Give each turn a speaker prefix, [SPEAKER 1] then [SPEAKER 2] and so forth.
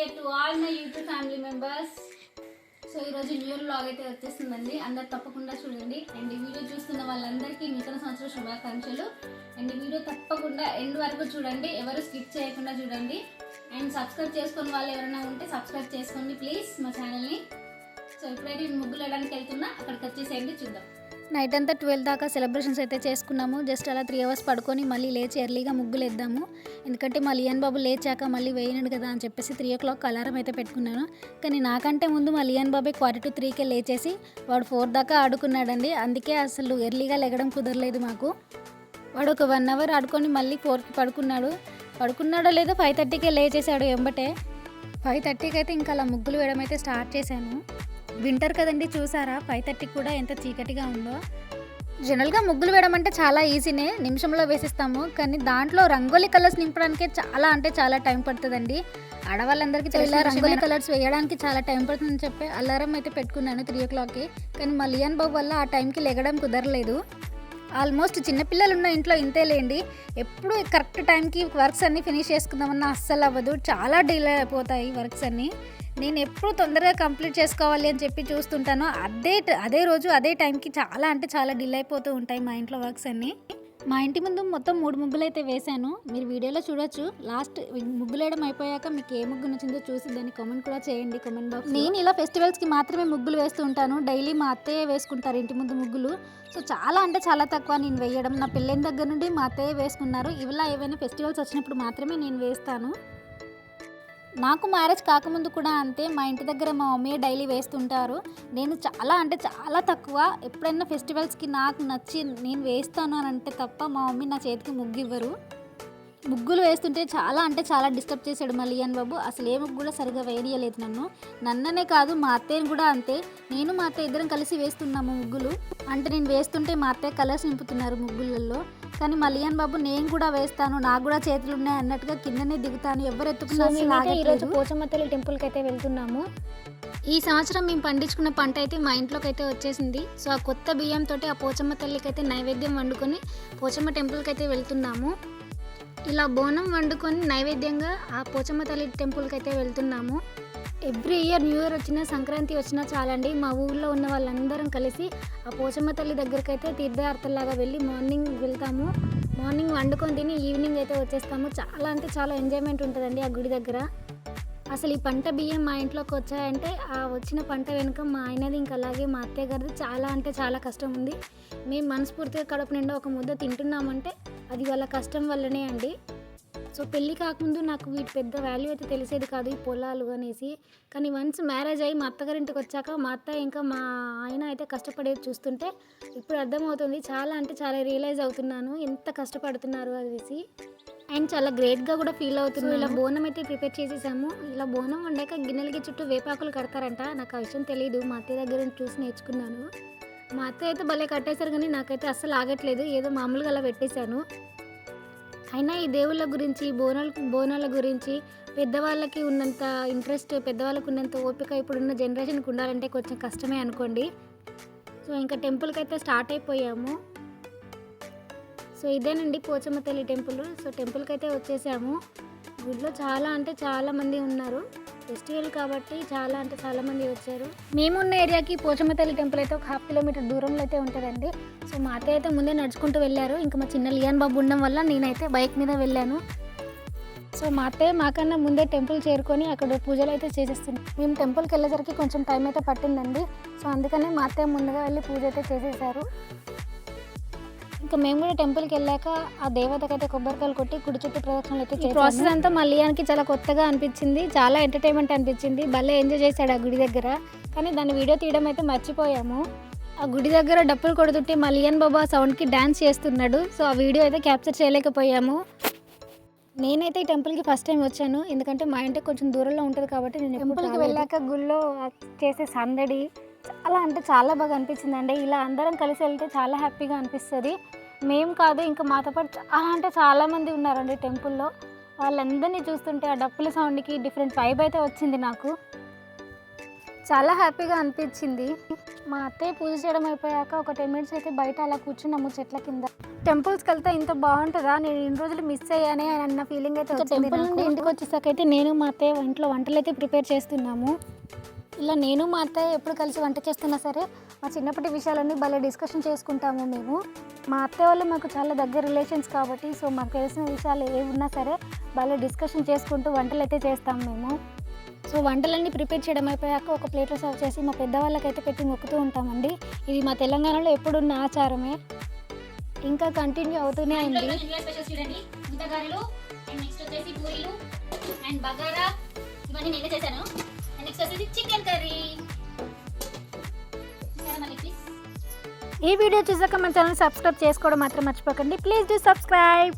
[SPEAKER 1] Year to all my YouTube family members so ఈరోజు new year లాగ్ అయితే వచ్చేస్తుందండి. అందరు తప్పకుండా చూడండి. అండ్ ఈ వీడియో చూస్తున్న వాళ్ళందరికీ నూతన సంవత్సర శుభాకాంక్షలు. అండ్ ఈ వీడియో తప్పకుండా ఎండ్ వరకు చూడండి. ఎవరు స్కిప్ చేయకుండా చూడండి. అండ్ సబ్స్క్రైబ్ చేసుకున్న వాళ్ళు ఎవరైనా ఉంటే సబ్స్క్రైబ్ చేసుకోండి ప్లీజ్ మా ఛానల్ని సో ఇప్పుడైతే ముగ్గులు వేయడానికి వెళ్తున్నా. అక్కడికి వచ్చేసేయండి చూద్దాం.
[SPEAKER 2] నైట్ అంతా ట్వెల్వ్ దాకా సెలబ్రేషన్స్ అయితే చేసుకున్నాము. జస్ట్ అలా త్రీ అవర్స్ పడుకొని మళ్ళీ లేచి ఎర్లీగా ముగ్గులు వేద్దాము ఎందుకంటే మా లియన్ బాబు లేచాక మళ్ళీ వేయనుడు కదా అని చెప్పేసి త్రీ ఓ క్లాక్ అలారం అయితే పెట్టుకున్నాను. కానీ నాకంటే ముందు మా లియన్ బాబే క్వార్టర్ టు త్రీకే లేచేసి వాడు ఫోర్ దాకా ఆడుకున్నాడండి. అందుకే అసలు ఎర్లీగా లెగడం కుదరలేదు మాకు. వాడు ఒక వన్ అవర్ ఆడుకొని మళ్ళీ ఫోర్కి పడుకున్నాడు. పడుకున్నాడో లేదో ఫైవ్ థర్టీకే లేచేసాడు ఎంబటే. ఫైవ్ థర్టీకి అయితే ఇంకా అలా ముగ్గులు వేయడం అయితే స్టార్ట్ చేశాను. వింటర్ కదండి చూసారా? ఫైవ్ థర్టీకి కూడా ఎంత చీకటిగా ఉందో. జనరల్గా ముగ్గులు వేయడం అంటే చాలా ఈజీనే నిమిషంలో వేసిస్తాము. కానీ దాంట్లో రంగోలీ కలర్స్ నింపడానికే చాలా అంటే చాలా టైం పడుతుందండి. ఆడవాళ్ళందరికీ తెలియదు రంగోలీ కలర్స్ వేయడానికి చాలా టైం పడుతుందని చెప్పి అలారం అయితే పెట్టుకున్నాను త్రీ ఓ క్లాక్కి కానీ మా లియన్ బాబు వల్ల ఆ టైంకి లెగడం కుదరలేదు. ఆల్మోస్ట్ చిన్నపిల్లలు ఉన్న ఇంట్లో ఇంతే లేండి. ఎప్పుడు కరెక్ట్ టైంకి వర్క్స్ అన్నీ ఫినిష్ చేసుకుందామన్నా అస్సలు అవ్వదు. చాలా డిలే అయిపోతాయి వర్క్స్ అన్నీ. నేను ఎప్పుడు తొందరగా కంప్లీట్ చేసుకోవాలి అని చెప్పి చూస్తుంటాను. అదే అదే రోజు అదే టైంకి చాలా అంటే చాలా డిల్ అయిపోతూ ఉంటాయి మా ఇంట్లో వర్క్స్ అన్నీ. మా ఇంటి ముందు మొత్తం మూడు ముగ్గులు అయితే వేశాను. మీరు వీడియోలో చూడొచ్చు. లాస్ట్ ముగ్గులు వేయడం అయిపోయాక మీకు ఏ ముగ్గు నచ్చిందో చూసి దాన్ని కామెంట్ కూడా చేయండి కామెంట్ బాక్స్ నేను ఇలా ఫెస్టివల్స్కి మాత్రమే ముగ్గులు వేస్తూ ఉంటాను. డైలీ మా అత్తయ్య వేసుకుంటారు ఇంటి ముందు ముగ్గులు. సో చాలా అంటే చాలా తక్కువ నేను వేయడం. నా పెళ్ళైన దగ్గర నుండి మా అత్తయ్య వేసుకున్నారు. ఇలా ఏవైనా ఫెస్టివల్స్ వచ్చినప్పుడు మాత్రమే నేను వేస్తాను. నాకు మ్యారేజ్ కాకముందు కూడా అంతే మా ఇంటి దగ్గర మా మమ్మీ డైలీ వేస్తుంటారు. నేను చాలా అంటే చాలా తక్కువ. ఎప్పుడైనా ఫెస్టివల్స్కి నాకు నచ్చి నేను వేస్తాను అని అంటే తప్ప మా మమ్మీ నా చేతికి ముగ్గు ఇవ్వరు. ముగ్గులు వేస్తుంటే చాలా అంటే చాలా డిస్టర్బ్ చేశాడు మా లియన్ బాబు. అసలు ఏ ముగ్గు కూడా సరిగా వేయలేదు నన్ను. నన్ననే కాదు మా అత్తయ్యని కూడా అంతే. నేను మా అత్తయ్య ఇద్దరం కలిసి వేస్తున్నాము ముగ్గులు. అంటే నేను వేస్తుంటే మా అత్తయ్య కలర్స్ నింపుతున్నారు ముగ్గులలో. కానీ మా లియన్ బాబు నేను కూడా వేస్తాను నాకు కూడా చేతులు ఉన్నాయి అన్నట్టుగా కిందనే దిగుతాను. ఎవరు ఎత్తుకున్నా ఈరోజు పోచమ్మ తల్లి టెంపుల్కి అయితే వెళ్తున్నాము. ఈ సంవత్సరం మేము పండించుకున్న పంట అయితే మా ఇంట్లోకి అయితే వచ్చేసింది. సో ఆ కొత్త బియ్యంతో ఆ పోచమ్మ తల్లికి అయితే నైవేద్యం వండుకొని పోచమ్మ టెంపుల్కి అయితే వెళ్తున్నాము. ఇలా బోనం వండుకొని నైవేద్యంగా ఆ పోచమ్మ తల్లి టెంపుల్కి అయితే వెళ్తున్నాము. ఎవ్రీ ఇయర్ న్యూ ఇయర్ వచ్చినా సంక్రాంతి వచ్చినా చాలండి. మా ఊళ్ళో ఉన్న వాళ్ళందరం కలిసి ఆ పోచమ్మ తల్లి దగ్గరికి అయితే తీర్థయాత్రలాగా వెళ్ళి మార్నింగ్ వెళ్తాము. మార్నింగ్ వండుకొని తిని ఈవినింగ్ అయితే వచ్చేస్తాము. చాలా అంటే చాలా ఎంజాయ్మెంట్ ఉంటుందండి ఆ గుడి దగ్గర. అసలు ఈ పంట బియ్యం మా ఇంట్లోకి వచ్చాయంటే ఆ వచ్చిన పంట వెనుక మా ఆయనది ఇంకా అలాగే మా అత్తయ్య గారిది చాలా అంటే చాలా కష్టం ఉంది. మేము మనస్ఫూర్తిగా కడుపు నిండా ఒక ముద్ద తింటున్నామంటే అది వాళ్ళ కష్టం వల్లనే అండి. సో పెళ్ళి కాకముందు నాకు వీటి పెద్ద వాల్యూ అయితే తెలిసేది కాదు ఈ పొలాలు అనేసి. కానీ వన్స్ మ్యారేజ్ అయ్యి మా అత్తగారింటికి వచ్చాక మా అత్త ఇంకా మా ఆయన అయితే కష్టపడేది చూస్తుంటే ఇప్పుడు అర్థమవుతుంది. చాలా అంటే చాలా రియలైజ్ అవుతున్నాను. ఎంత కష్టపడుతున్నారు అనేసి. అండ్ చాలా గ్రేట్గా కూడా ఫీల్ అవుతున్నాను ఇలా బోనం అయితే ప్రిపేర్ చేసేసాము. ఇలా బోనం వండాక గిన్నెలకి చుట్టూ వేపాకులు కడతారంట. నాకు ఆ విషయం తెలియదు మా అత్తయ్య దగ్గర చూసి నేర్చుకున్నాను. మా అత్తయ్య అయితే భలే కట్టేశారు కానీ నాకైతే అస్సలు ఆగట్లేదు. ఏదో మామూలుగా అలా పెట్టేశాను. అయినా ఈ దేవుళ్ళ గురించి బోనాల బోనాల గురించి పెద్దవాళ్ళకి ఉన్నంత ఇంట్రెస్ట్ పెద్దవాళ్ళకి ఉన్నంత ఓపిక ఇప్పుడున్న జనరేషన్కి ఉండాలంటే కొంచెం కష్టమే అనుకోండి. సో ఇంకా టెంపుల్కి అయితే స్టార్ట్ అయిపోయాము. సో ఇదేనండి పోచమ్మ తల్లి టెంపుల్. సో టెంపుల్కి అయితే వచ్చేసాము. గుడిలో చాలా అంటే చాలా మంది ఉన్నారు. ఫెస్టివల్ కాబట్టి చాలా అంటే చాలా మంది వచ్చారు. మేమున్న ఏరియాకి పోచమ్మ తల్లి టెంపుల్ అయితే ఒక హాఫ్ కిలోమీటర్ దూరంలో అయితే ఉంటుందండి. సో మా అత్తయ్య అయితే ముందే నడుచుకుంటూ వెళ్ళారు. ఇంకా మా చిన్న లియాన్ బాబు ఉండడం వల్ల నేనైతే బైక్ మీద వెళ్ళాను. సో మా అత్తయ్య మాకన్నా ముందే టెంపుల్ చేరుకొని అక్కడ పూజలు అయితే చేసేస్తుంది మేము టెంపుల్కి వెళ్ళేసరికి కొంచెం టైం అయితే పట్టిందండి. సో అందుకనే మా అత్తయ్య ముందుగా వెళ్ళి పూజ అయితే చేసేసారు. ఇంకా మేము కూడా టెంపుల్కి వెళ్ళాక ఆ దేవతకి అయితే కొబ్బరికాయలు కొట్టి కుడి చుట్టూ ప్రదక్షిణలు అయితే. ప్రాసెస్ అంతా మల్లియానికి చాలా కొత్తగా అనిపించింది. చాలా ఎంటర్టైన్మెంట్ అనిపించింది. భలే ఎంజాయ్ చేశాడు ఆ గుడి దగ్గర. కానీ దాని వీడియో తీయడం అయితే మర్చిపోయాము. ఆ గుడి దగ్గర డప్పులు కొడుతుంటే మలియన్ బాబా సౌండ్కి డ్యాన్స్ చేస్తున్నాడు. సో ఆ వీడియో అయితే క్యాప్చర్ చేయలేకపోయాము. నేనైతే ఈ టెంపుల్కి ఫస్ట్ టైం వచ్చాను. ఎందుకంటే మా ఇంటికి కొంచెం దూరంలో ఉంటుంది కాబట్టి నేను టెంపుల్కి వెళ్ళాక గుళ్ళో చేసే సందడి చాలా అంటే చాలా బాగా అనిపించింది. అండి ఇలా అందరం కలిసి వెళ్తే చాలా హ్యాపీగా అనిపిస్తుంది. మేము కాదు ఇంకా మాతో పాటు చాలా అంటే చాలా మంది ఉన్నారండి టెంపుల్లో. వాళ్ళందరినీ చూస్తుంటే ఆ డప్పుల సౌండ్కి డిఫరెంట్ వైబ్ అయితే వచ్చింది నాకు. చాలా హ్యాపీగా అనిపించింది. మా అత్తయ్య పూజ చేయడం అయిపోయాక ఒక టెన్ మినిట్స్ అయితే బయట అలా కూర్చున్నాము చెట్ల కింద.
[SPEAKER 3] టెంపుల్స్కి వెళ్తే ఇంత బాగుంటుందా? నేను ఇన్ని రోజులు మిస్ అయ్యానే అన్న ఫీలింగ్ అయితే టెంపుల్ నుండి ఇంటికి వచ్చేసాక అయితే నేను మా అత్తయ్య ఇంట్లో వంటలు అయితే ప్రిపేర్ చేస్తున్నాము. ఇలా నేను మా అత్తయ్య ఎప్పుడు కలిసి వంట చేస్తున్నా సరే మా చిన్నప్పటి విషయాలన్నీ భలే డిస్కషన్ చేసుకుంటాము మేము. మా అత్తయ్య వాళ్ళు మాకు చాలా దగ్గర రిలేషన్స్ కాబట్టి సో మాకు తెలిసిన విషయాలు ఏ ఉన్నా సరే భలే డిస్కషన్ చేసుకుంటూ వంటలు అయితే చేస్తాము మేము. సో వంటలన్నీ ప్రిపేర్ చేయడం అయిపోయాక ఒక ప్లేట్లో సర్వ్ చేసి మా పెద్దవాళ్ళకైతే పెట్టి మొక్కుతూ ఉంటామండి. ఇది మా తెలంగాణలో ఎప్పుడున్న ఆచారమే. ఇంకా కంటిన్యూ అవుతూనే ఉంది.
[SPEAKER 2] అండ్ బగారా. ఇవన్నీ నేనే చేశాను. అండ్ నెక్స్ట్ వచ్చేసి చికెన్ కర్రీ
[SPEAKER 3] ఈ వీడియో చూసాక మన ఛానల్ సబ్స్క్రైబ్ చేసుకోవడం మాత్రం మర్చిపోకండి. Please do subscribe